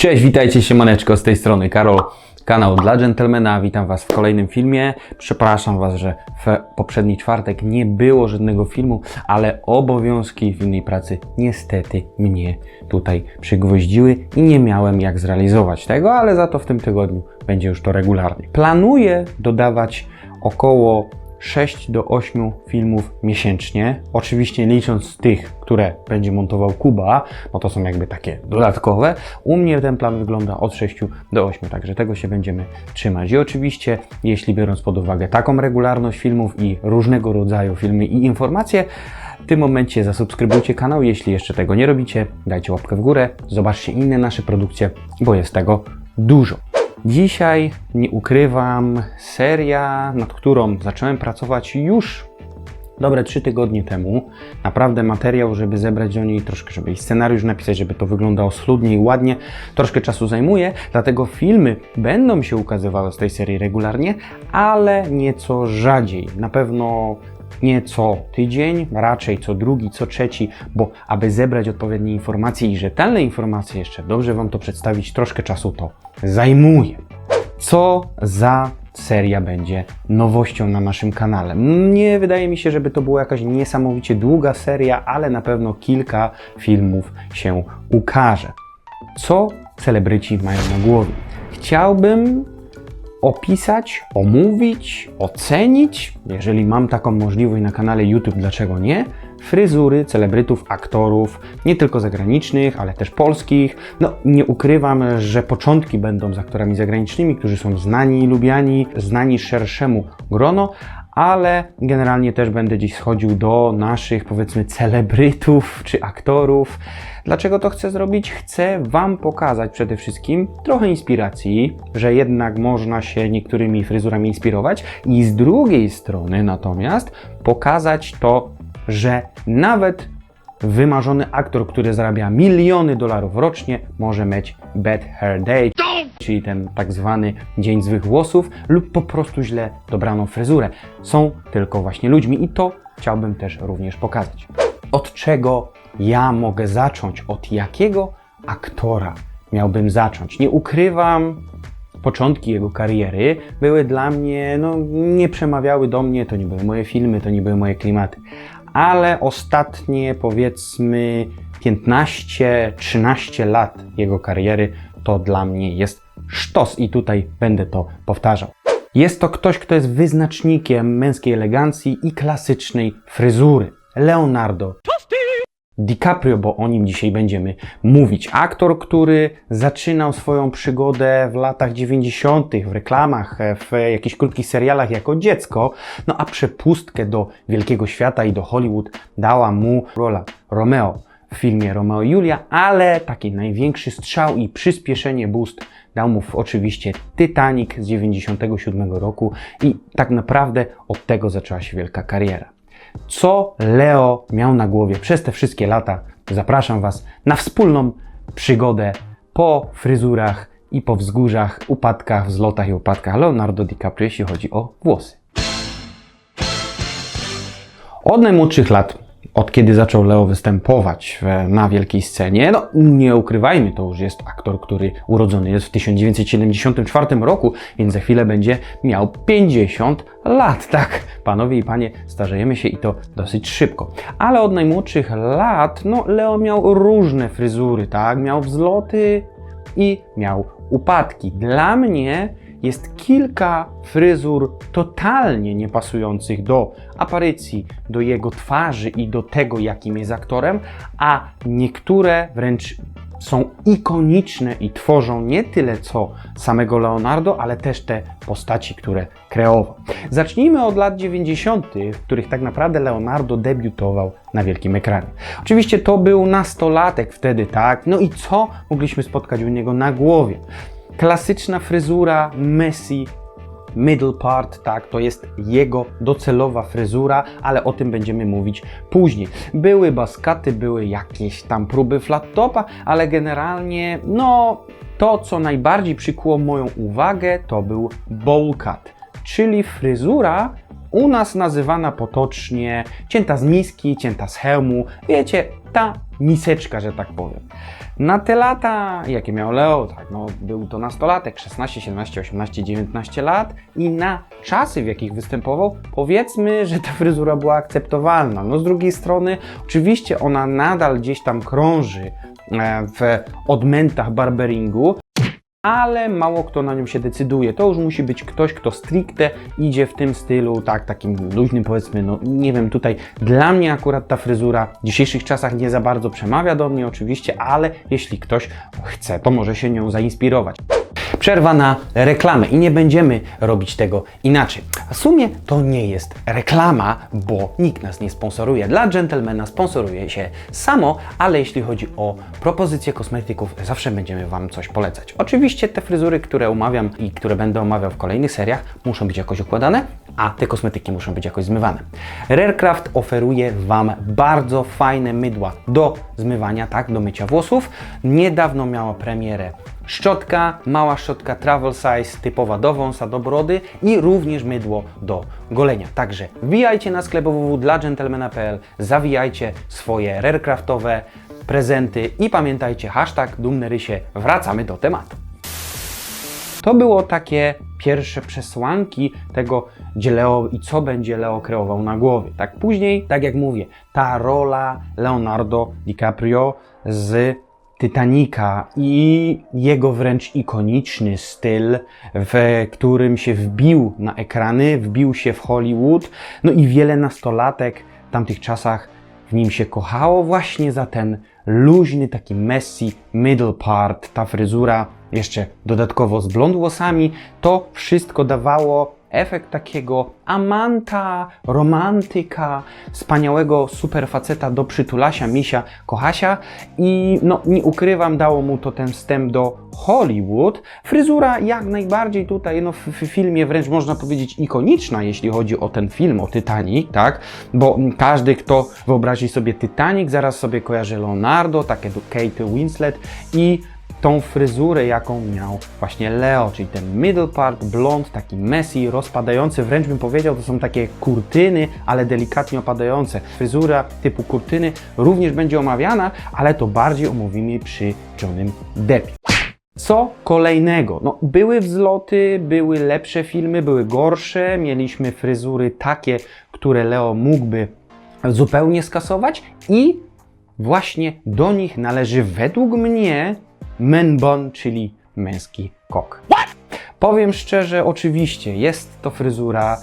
Cześć, witajcie się Maneczko z tej strony Karol, kanał dla dżentelmena. Witam Was w kolejnym filmie. Przepraszam Was, że w poprzedni czwartek nie było żadnego filmu, ale obowiązki innej pracy niestety mnie tutaj przygwoździły i nie miałem jak zrealizować tego, ale za to w tym tygodniu będzie już to regularnie. Planuję dodawać około 6 do 8 filmów miesięcznie. Oczywiście licząc tych, które będzie montował Kuba, bo to są jakby takie dodatkowe. U mnie ten plan wygląda od 6 do 8, także tego się będziemy trzymać. I oczywiście, jeśli biorąc pod uwagę taką regularność filmów i różnego rodzaju filmy i informacje, w tym momencie zasubskrybujcie kanał, jeśli jeszcze tego nie robicie, dajcie łapkę w górę, zobaczcie inne nasze produkcje, bo jest tego dużo. Dzisiaj, nie ukrywam, seria, nad którą zacząłem pracować już dobre trzy tygodnie temu. Naprawdę materiał, żeby zebrać do niej troszkę, żeby i scenariusz napisać, żeby to wyglądało schludnie i ładnie, troszkę czasu zajmuje, dlatego filmy będą się ukazywały z tej serii regularnie, ale nieco rzadziej. Na pewno nie co tydzień, raczej co drugi, co trzeci, bo aby zebrać odpowiednie informacje i rzetelne informacje, jeszcze dobrze Wam to przedstawić, troszkę czasu to zajmuje. Co za seria będzie nowością na naszym kanale? Nie wydaje mi się, żeby to była jakaś niesamowicie długa seria, ale na pewno kilka filmów się ukaże. Co celebryci mają na głowie? Chciałbym opisać, omówić, ocenić, jeżeli mam taką możliwość na kanale YouTube, dlaczego nie? Fryzury celebrytów, aktorów, nie tylko zagranicznych, ale też polskich. No, nie ukrywam, że początki będą z aktorami zagranicznymi, którzy są znani i lubiani, znani szerszemu grono, ale generalnie też będę dziś schodził do naszych, powiedzmy, celebrytów czy aktorów. Dlaczego to chcę zrobić? Chcę Wam pokazać przede wszystkim trochę inspiracji, że jednak można się niektórymi fryzurami inspirować, i z drugiej strony natomiast pokazać to, że nawet wymarzony aktor, który zarabia miliony dolarów rocznie, może mieć bad hair day, czyli ten tak zwany dzień złych włosów, lub po prostu źle dobraną fryzurę. Są tylko właśnie ludźmi i to chciałbym też również pokazać. Od czego ja mogę zacząć? Od jakiego aktora miałbym zacząć? Nie ukrywam, początki jego kariery były dla mnie, no nie przemawiały do mnie, to nie były moje filmy, to nie były moje klimaty. Ale ostatnie powiedzmy 15-13 lat jego kariery to dla mnie jest sztos i tutaj będę to powtarzał. Jest to ktoś, kto jest wyznacznikiem męskiej elegancji i klasycznej fryzury. Leonardo DiCaprio, bo o nim dzisiaj będziemy mówić. Aktor, który zaczynał swoją przygodę w latach 90., w reklamach, w jakichś krótkich serialach jako dziecko, no a przepustkę do wielkiego świata i do Hollywood dała mu rola Romeo w filmie Romeo i Julia, ale taki największy strzał i przyspieszenie boost dał mu oczywiście Titanic z 97 roku i tak naprawdę od tego zaczęła się wielka kariera co Leo miał na głowie przez te wszystkie lata. Zapraszam Was na wspólną przygodę po fryzurach i po wzgórzach, upadkach, wzlotach i upadkach Leonardo DiCaprio, jeśli chodzi o włosy. Od najmłodszych lat, od kiedy zaczął Leo występować na wielkiej scenie, no nie ukrywajmy, to już jest aktor, który urodzony jest w 1974 roku, więc za chwilę będzie miał 50 lat. Tak, panowie i panie, starzejemy się i to dosyć szybko. Ale od najmłodszych lat, no Leo miał różne fryzury, tak? Miał wzloty i miał upadki. Dla mnie jest kilka fryzur totalnie niepasujących do aparycji, do jego twarzy i do tego, jakim jest aktorem, a niektóre wręcz są ikoniczne i tworzą nie tyle co samego Leonardo, ale też te postaci, które kreował. Zacznijmy od lat 90., w których tak naprawdę Leonardo debiutował na wielkim ekranie. Oczywiście to był nastolatek wtedy, tak? No i co mogliśmy spotkać u niego na głowie? Klasyczna fryzura Messi middle part, tak, to jest jego docelowa fryzura, ale o tym będziemy mówić później. Były baskaty, były jakieś tam próby flat topa, ale generalnie, no, to co najbardziej przykuło moją uwagę, to był bowl cut, czyli fryzura U nas nazywana potocznie cięta z miski, cięta z hełmu. Wiecie, ta miseczka, że tak powiem. Na te lata, jakie miał Leo, tak, no, był to nastolatek, 16, 17, 18, 19 lat i na czasy, w jakich występował, powiedzmy, że ta fryzura była akceptowalna. No z drugiej strony, oczywiście ona nadal gdzieś tam krąży e, w odmętach barberingu, ale mało kto na nią się decyduje. To już musi być ktoś, kto stricte idzie w tym stylu, tak, takim luźnym powiedzmy, no nie wiem, tutaj dla mnie akurat ta fryzura w dzisiejszych czasach nie za bardzo przemawia do mnie oczywiście, ale jeśli ktoś chce, to może się nią zainspirować. Przerwa na reklamę i nie będziemy robić tego inaczej. W sumie to nie jest reklama, bo nikt nas nie sponsoruje. Dla dżentelmena sponsoruje się samo, ale jeśli chodzi o propozycje kosmetyków, zawsze będziemy Wam coś polecać. Oczywiście te fryzury, które omawiam i które będę omawiał w kolejnych seriach, muszą być jakoś układane, a te kosmetyki muszą być jakoś zmywane. Rarecraft oferuje Wam bardzo fajne mydła do zmywania, tak, do mycia włosów. Niedawno miała premierę szczotka, mała szczotka travel size, typowa do wąsa, do brody i również mydło do golenia. Także wbijajcie na sklep www.dlagentlemana.pl, zawijajcie swoje rarecraftowe prezenty i pamiętajcie hashtag dumne rysie, wracamy do tematu. To było takie pierwsze przesłanki tego, gdzie Leo i co będzie Leo kreował na głowie. Tak później, tak jak mówię, ta rola Leonardo DiCaprio z Titanica i jego wręcz ikoniczny styl, w którym się wbił na ekrany, wbił się w Hollywood, no i wiele nastolatek w tamtych czasach w nim się kochało właśnie za ten luźny, taki messy middle part, ta fryzura jeszcze dodatkowo z blond włosami, to wszystko dawało efekt takiego amanta, romantyka, wspaniałego superfaceta do przytulasia, misia, kochasia i no nie ukrywam, dało mu to ten wstęp do Hollywood. Fryzura jak najbardziej tutaj no, w, w filmie wręcz można powiedzieć ikoniczna, jeśli chodzi o ten film, o Titanic, tak? Bo każdy, kto wyobrazi sobie Titanic, zaraz sobie kojarzy Leonardo, takie do Kate Winslet i tą fryzurę, jaką miał właśnie Leo, czyli ten middle part, blond, taki messy, rozpadający, wręcz bym powiedział, to są takie kurtyny, ale delikatnie opadające. Fryzura typu kurtyny również będzie omawiana, ale to bardziej omówimy przy Johnem Deppie. Co kolejnego? No, były wzloty, były lepsze filmy, były gorsze, mieliśmy fryzury takie, które Leo mógłby zupełnie skasować i właśnie do nich należy według mnie men bun, czyli męski kok. Powiem szczerze, oczywiście jest to fryzura,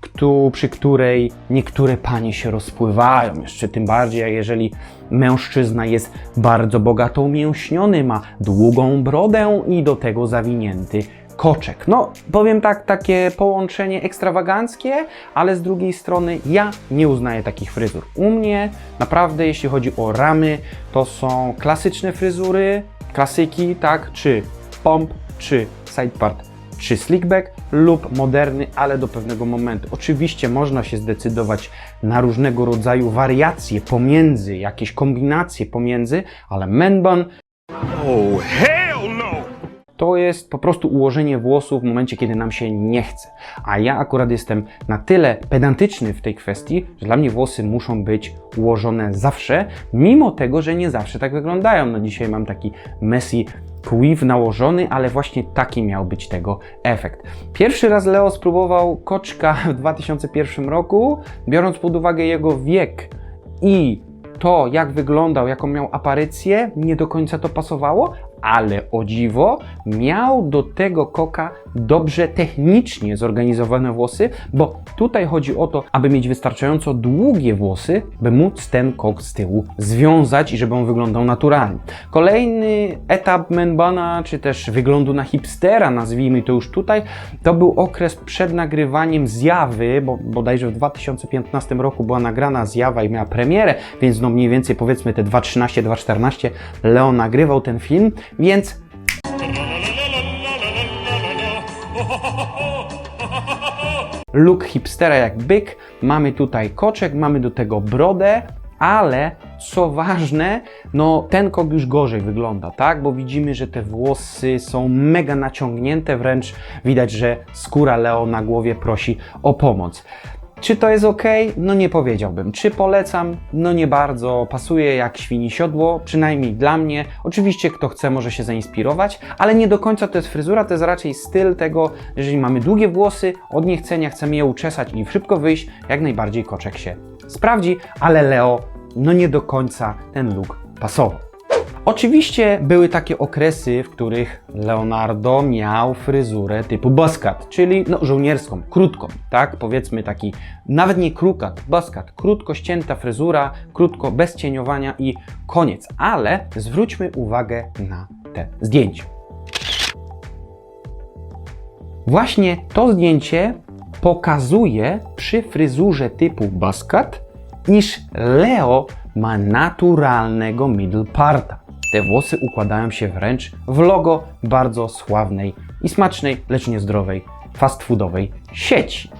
któ- przy której niektóre panie się rozpływają, jeszcze tym bardziej, jeżeli mężczyzna jest bardzo bogato umięśniony, ma długą brodę i do tego zawinięty koczek. No, powiem tak, takie połączenie ekstrawaganckie, ale z drugiej strony ja nie uznaję takich fryzur. U mnie naprawdę, jeśli chodzi o ramy, to są klasyczne fryzury, klasyki, tak, czy pomp, czy sidepart, czy slickback lub moderny, ale do pewnego momentu. Oczywiście można się zdecydować na różnego rodzaju wariacje pomiędzy, jakieś kombinacje pomiędzy, ale man bun Oh, no! To jest po prostu ułożenie włosów w momencie, kiedy nam się nie chce. A ja akurat jestem na tyle pedantyczny w tej kwestii, że dla mnie włosy muszą być ułożone zawsze, mimo tego, że nie zawsze tak wyglądają. No dzisiaj mam taki messy weave nałożony, ale właśnie taki miał być tego efekt. Pierwszy raz Leo spróbował koczka w 2001 roku, biorąc pod uwagę jego wiek i to, jak wyglądał, jaką miał aparycję, nie do końca to pasowało, ale o dziwo miał do tego koka dobrze technicznie zorganizowane włosy, bo tutaj chodzi o to, aby mieć wystarczająco długie włosy, by móc ten kok z tyłu związać i żeby on wyglądał naturalnie. Kolejny etap Menbana, czy też wyglądu na hipstera, nazwijmy to już tutaj, to był okres przed nagrywaniem Zjawy, bo bodajże w 2015 roku była nagrana Zjawa i miała premierę, więc no mniej więcej powiedzmy te 2.13-2.14 Leo nagrywał ten film, więc look hipstera jak byk, mamy tutaj koczek, mamy do tego brodę, ale co ważne, no ten kok już gorzej wygląda, tak? Bo widzimy, że te włosy są mega naciągnięte, wręcz widać, że skóra Leo na głowie prosi o pomoc. Czy to jest ok? No nie powiedziałbym. Czy polecam? No nie bardzo. Pasuje jak świni siodło, przynajmniej dla mnie. Oczywiście kto chce może się zainspirować, ale nie do końca to jest fryzura, to jest raczej styl tego, jeżeli mamy długie włosy, od niechcenia chcemy je uczesać i szybko wyjść, jak najbardziej koczek się sprawdzi, ale Leo, no nie do końca ten look pasował. Oczywiście były takie okresy, w których Leonardo miał fryzurę typu buzzcut, czyli no, żołnierską, krótką, tak? Powiedzmy taki, nawet nie krukat, buzzcut, krótko ścięta fryzura, krótko, bez cieniowania i koniec. Ale zwróćmy uwagę na te zdjęcia. Właśnie to zdjęcie pokazuje przy fryzurze typu buzzcut, iż Leo ma naturalnego middle parta. Te włosy układają się wręcz w logo bardzo sławnej i smacznej, lecz niezdrowej fast foodowej sieci.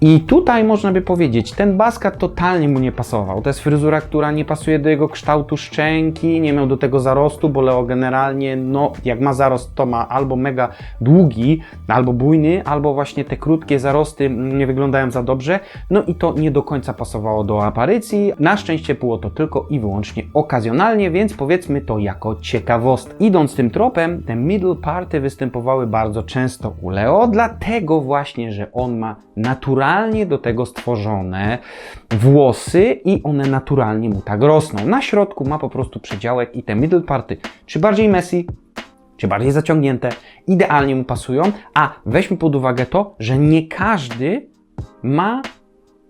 I tutaj można by powiedzieć, ten baskat totalnie mu nie pasował. To jest fryzura, która nie pasuje do jego kształtu szczęki, nie miał do tego zarostu, bo Leo generalnie, no, jak ma zarost, to ma albo mega długi, albo bujny, albo właśnie te krótkie zarosty mm, nie wyglądają za dobrze. No i to nie do końca pasowało do aparycji. Na szczęście było to tylko i wyłącznie okazjonalnie, więc powiedzmy to jako ciekawostkę. Idąc tym tropem, te middle party występowały bardzo często u Leo, dlatego właśnie, że on ma naturalnie do tego stworzone włosy i one naturalnie mu tak rosną. Na środku ma po prostu przedziałek i te middle party, czy bardziej messy, czy bardziej zaciągnięte, idealnie mu pasują, a weźmy pod uwagę to, że nie każdy ma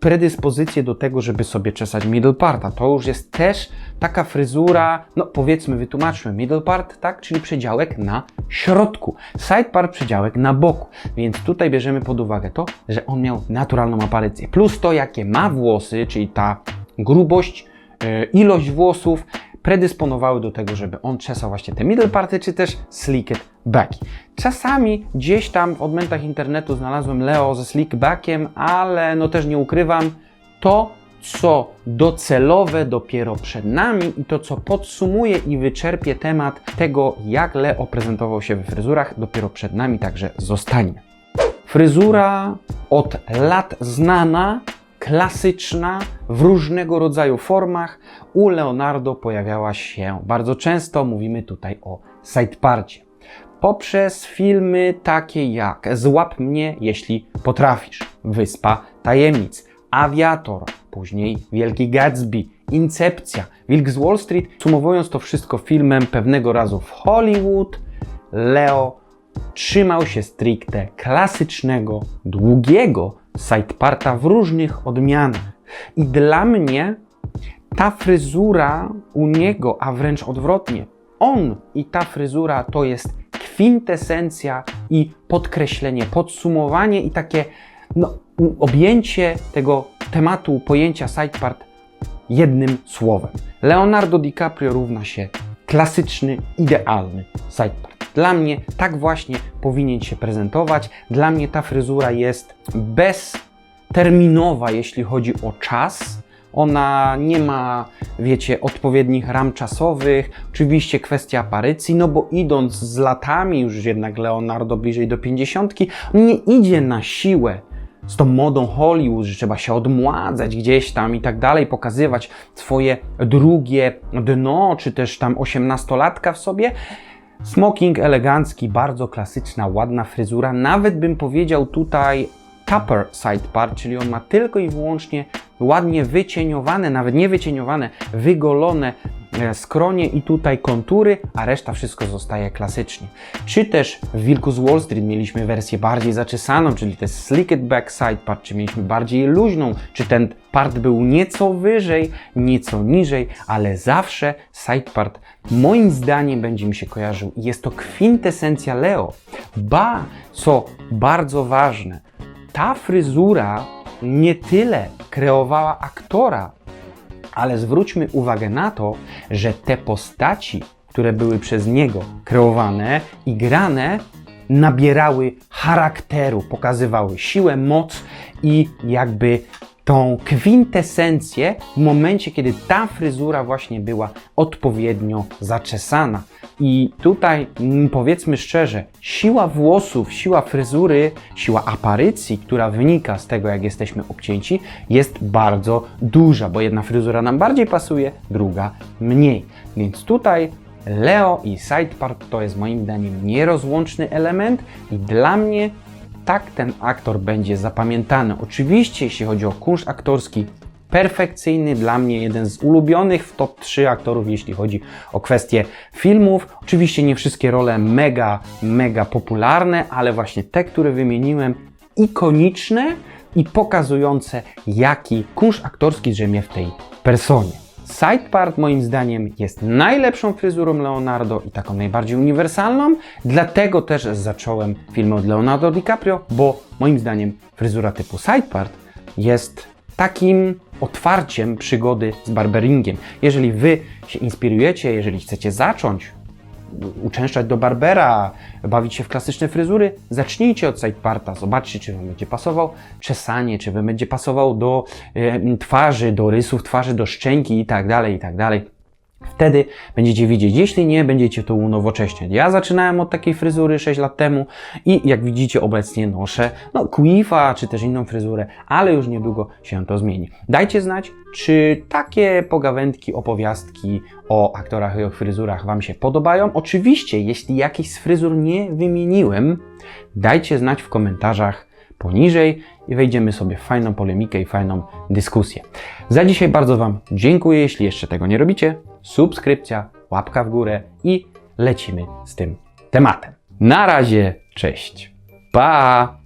predyspozycję do tego, żeby sobie czesać middle parta. To już jest też taka fryzura, no powiedzmy, wytłumaczmy, middle part, tak, czyli przedziałek na środku, side part przedziałek na boku. Więc tutaj bierzemy pod uwagę to, że on miał naturalną aparycję. Plus to, jakie ma włosy, czyli ta grubość, yy, ilość włosów, predysponowały do tego, żeby on czesał właśnie te middle party, czy też slicked backi. Czasami gdzieś tam w odmętach internetu znalazłem Leo ze slick backiem, ale no też nie ukrywam, to co docelowe dopiero przed nami i to co podsumuje i wyczerpie temat tego, jak Leo prezentował się w fryzurach, dopiero przed nami także zostanie. Fryzura od lat znana, klasyczna, w różnego rodzaju formach. U Leonardo pojawiała się bardzo często, mówimy tutaj o sideparcie. Poprzez filmy takie jak Złap mnie, jeśli potrafisz, Wyspa Tajemnic, Aviator, później Wielki Gatsby, Incepcja, Wilk z Wall Street. Sumowując to wszystko filmem pewnego razu w Hollywood, Leo trzymał się stricte klasycznego, długiego sideparta w różnych odmianach. I dla mnie ta fryzura u niego, a wręcz odwrotnie, on i ta fryzura to jest kwintesencja i podkreślenie, podsumowanie i takie no, objęcie tego tematu, pojęcia sidepart jednym słowem. Leonardo DiCaprio równa się klasyczny, idealny sidepart. Dla mnie tak właśnie powinien się prezentować. Dla mnie ta fryzura jest bezterminowa, jeśli chodzi o czas. Ona nie ma, wiecie, odpowiednich ram czasowych. Oczywiście kwestia aparycji, no bo idąc z latami, już jednak Leonardo bliżej do 50, on nie idzie na siłę z tą modą Hollywood, że trzeba się odmładzać gdzieś tam i tak dalej, pokazywać swoje drugie dno, czy też tam osiemnastolatka w sobie. Smoking elegancki, bardzo klasyczna, ładna fryzura. Nawet bym powiedział tutaj side part, czyli on ma tylko i wyłącznie ładnie wycieniowane, nawet nie wycieniowane, wygolone e, skronie i tutaj kontury, a reszta wszystko zostaje klasycznie. Czy też w Wilku z Wall Street mieliśmy wersję bardziej zaczesaną, czyli te slicked back side part, czy mieliśmy bardziej luźną, czy ten part był nieco wyżej, nieco niżej, ale zawsze side part moim zdaniem będzie mi się kojarzył jest to kwintesencja Leo. Ba, co bardzo ważne, ta fryzura nie tyle kreowała aktora, ale zwróćmy uwagę na to, że te postaci, które były przez niego kreowane i grane, nabierały charakteru, pokazywały siłę, moc i jakby tą kwintesencję w momencie, kiedy ta fryzura właśnie była odpowiednio zaczesana. I tutaj mm, powiedzmy szczerze, siła włosów, siła fryzury, siła aparycji, która wynika z tego, jak jesteśmy obcięci, jest bardzo duża, bo jedna fryzura nam bardziej pasuje, druga mniej. Więc tutaj Leo i sidepart to jest moim zdaniem nierozłączny element i dla mnie tak ten aktor będzie zapamiętany. Oczywiście, jeśli chodzi o kunszt aktorski, perfekcyjny, dla mnie jeden z ulubionych w top 3 aktorów, jeśli chodzi o kwestie filmów. Oczywiście nie wszystkie role mega, mega popularne, ale właśnie te, które wymieniłem, ikoniczne i pokazujące, jaki kunszt aktorski drzemie w tej personie. Side part moim zdaniem jest najlepszą fryzurą Leonardo i taką najbardziej uniwersalną, dlatego też zacząłem filmy od Leonardo DiCaprio, bo moim zdaniem fryzura typu side part jest takim otwarciem przygody z barberingiem. Jeżeli wy się inspirujecie, jeżeli chcecie zacząć uczęszczać do barbera, bawić się w klasyczne fryzury, zacznijcie od sideparta, zobaczcie, czy Wam będzie pasował czesanie, czy Wam będzie pasował do e, twarzy, do rysów twarzy, do szczęki i tak dalej, i tak dalej. Wtedy będziecie widzieć, jeśli nie, będziecie to unowocześniać. Ja zaczynałem od takiej fryzury 6 lat temu i jak widzicie obecnie noszę no, kuifa czy też inną fryzurę, ale już niedługo się to zmieni. Dajcie znać, czy takie pogawędki, opowiastki o aktorach i o fryzurach Wam się podobają. Oczywiście, jeśli jakiś z fryzur nie wymieniłem, dajcie znać w komentarzach poniżej i wejdziemy sobie w fajną polemikę i fajną dyskusję. Za dzisiaj bardzo Wam dziękuję. Jeśli jeszcze tego nie robicie, subskrypcja, łapka w górę i lecimy z tym tematem. Na razie, cześć. Pa!